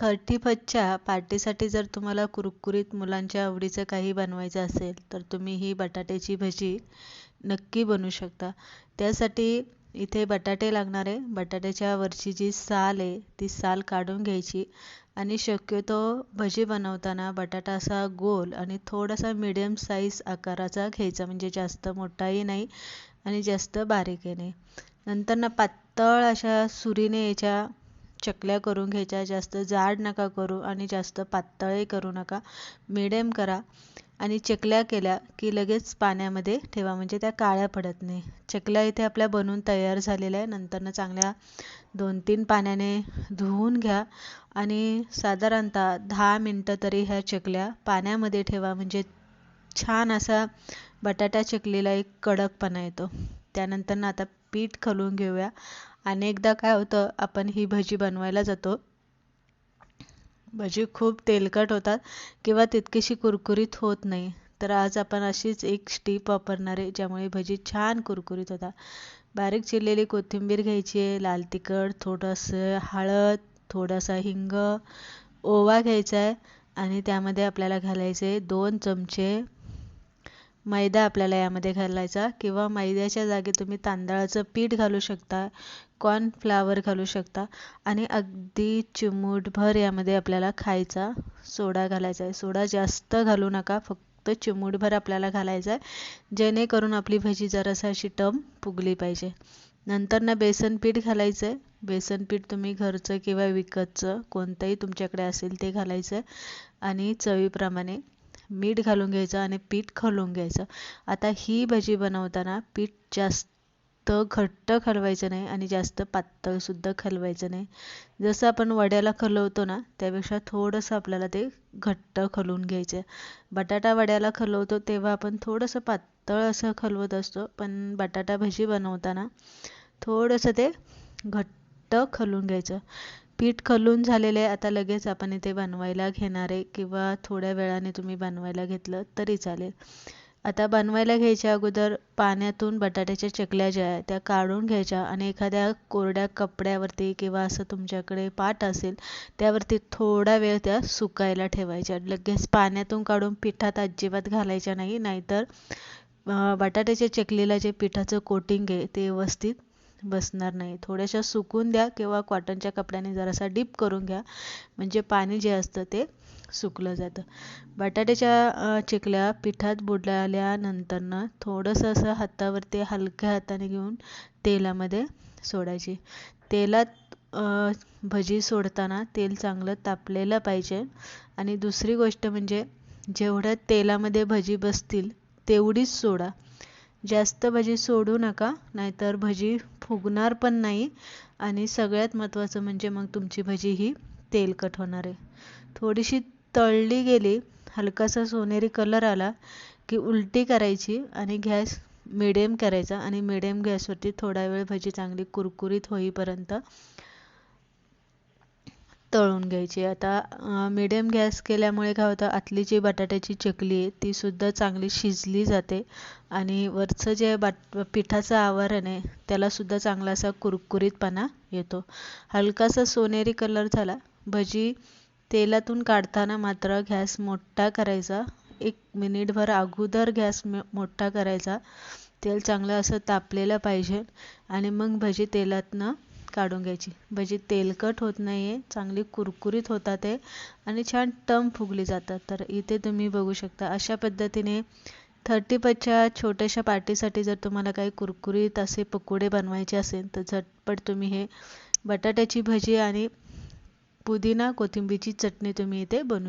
Thirty फर्स्टच्या पार्टीसाठी जर तुम्हाला कुरकुरीत मुलांच्या आवडीचं काही बनवायचं असेल तर तुम्ही ही बटाट्याची भजी नक्की बनवू शकता. त्यासाठी इथे बटाटे लागणार आहे बटाट्याच्या वरची जी साल आहे ती साल काढून घ्यायची आणि शक्यतो भजी बनवताना बटाटा असा गोल आणि थोडासा मिडियम साईज आकाराचा घ्यायचा म्हणजे जास्त मोठाही नाही आणि जास्त बारीकही नाही. नंतर ना पातळ अशा सुरीने याच्या चकल्या करून घ्यायच्या जास्त जाड नका करू आणि जास्त पातळही करू नका. मिडियम करा आणि चकल्या केल्या की लगेच पाण्यामध्ये ठेवा म्हणजे त्या काळ्या पडत नाही. चकल्या इथे आपल्या बनवून तयार झालेल्या आहे नंतरनं चांगल्या दोन तीन पाण्याने धुवून घ्या आणि साधारणतः दहा मिनटं तरी ह्या चकल्या पाण्यामध्ये ठेवा म्हणजे छान असा बटाटा चकलीला एक कडकपणा येतो. त्यानंतर आता पीठ खलून घेऊया. अनेकदा काय होतं आपण ही भजी बनवायला जातो. भजी खूप तेलकट होतात किंवा तितकीशी कुरकुरीत होत नाही. तर आज आपण अशीच एक स्टीप वापरणार आहे ज्यामुळे भजी छान कुरकुरीत होतात. बारीक चिरलेली कोथिंबीर घ्यायची आहे लाल तिखट थोडंसं हळद थोडासा हिंग ओवा घ्यायचा आहे. आणि त्यामध्ये आपल्याला घालायचे दोन चमचे मैदा आपल्याला यामध्ये घालायचा किंवा मैद्याच्या जागी तुम्ही तांदळाचं पीठ घालू शकता कॉर्नफ्लावर घालू शकता आणि अगदी चिमूटभर यामध्ये आपल्याला खायचा सोडा घालायचा आहे. सोडा जास्त घालू नका फक्त चिमूटभर आपल्याला घालायचा आहे. जेणेकरून आपली भजी जरासा अशी टम फुगली पाहिजे. नंतर ना बेसन पीठ घालायचं आहे. बेसन पीठ तुम्ही घरचं किंवा विकतचं कोणतंही तुमच्याकडे असेल ते घालायचं आहे. आणि चवीप्रमाणे मीठ घालून घ्यायचं आणि पीठ खलून घ्यायचं. आता ही भजी बनवताना पीठ जास्त घट्ट खलवायचं नाही आणि जास्त पातळसुद्धा खलवायचं नाही. जसं आपण वड्याला खलवतो ना त्यापेक्षा थोडंसं आपल्याला ते घट्ट खलून घ्यायचं आहे बटाटा वड्याला खलवतो तेव्हा आपण थोडंसं पातळ असं खलवत असतो पण बटाटा भजी बनवताना थोडंसं ते घट्ट खलून घ्यायचं. पीठ खलून झालेले आता लगेच आपण इथे बनवायला घेणार आहे. किंवा थोड्या वेळाने तुम्ही बनवायला घेतलं तरी चालेल. आता बनवायला घ्यायच्या अगोदर पाण्यातून बटाट्याच्या चकल्या ज्या आहेत त्या काढून घ्यायच्या आणि एखाद्या कोरड्या कपड्यावरती किंवा असं तुमच्याकडे पाट असेल त्यावरती थोडा वेळ त्या सुकायला ठेवायच्या. लगेच पाण्यातून काढून पिठात अजिबात घालायच्या नाही. नाहीतर बटाट्याच्या चकलीला जे पिठाचं कोटिंग आहे ते व्यवस्थित बसणार नाही. थोड्याशा सुकून द्या किंवा कॉटनच्या कपड्याने जरासा डीप करून घ्या. म्हणजे पाणी जे असतं ते सुकलं जातं. बटाट्याच्या चिकल्या पिठात बुडल्यानंतरनं थोडंसं असं हातावरती हलक्या हाताने घेऊन तेलामध्ये सोडायची. तेलात भजी सोडताना तेल चांगलं तापलेलं पाहिजे. आणि दुसरी गोष्ट म्हणजे जेवढ्या तेलामध्ये भजी बसतील तेवढीच सोडा. जास्त भजी सोडू नका नाहीतर भजी फुगणार पण नाही. आणि सगळ्यात महत्त्वाचं म्हणजे मग तुमची भजी ही तेलकट होणार आहे. थोडीशी तळली गेली हलकासा सोनेरी कलर आला की उलटी करायची आणि गॅस मिडियम करायचा. आणि मिडियम गॅसवरती थोडा वेळ भजी चांगली कुरकुरीत होईपर्यंत तळून घ्यायची. आता मिडियम गॅस केल्यामुळे काय होतं आतली जी बटाट्याची चकली आहे तीसुद्धा चांगली शिजली जाते आणि वरचं जे बाट पिठाचं आवरण आहे त्यालासुद्धा चांगला असा कुरकुरीतपणा येतो. हलकासा सोनेरी कलर झाला भजी तेलातून काढताना मात्र गॅस मोठा करायचा. एक मिनिटभर अगोदर गॅस मोठा करायचा. तेल चांगलं असं तापलेलं पाहिजे आणि मग भजी तेलातनं काढून घ्यायची. भजी तेलकट होत नाही आहे चांगली कुरकुरीत होतात आहे आणि छान टम फुगली जातात. तर इथे तुम्ही बघू शकता अशा पद्धतीने थर्टी पच्या छोट्याशा पार्टीसाठी जर तुम्हाला काही कुरकुरीत असे पकोडे बनवायचे असेल तर झटपट तुम्ही हे बटाट्याची भजी आणि पुदिना कोथिंबीरची चटणी तुम्ही इथे बनवू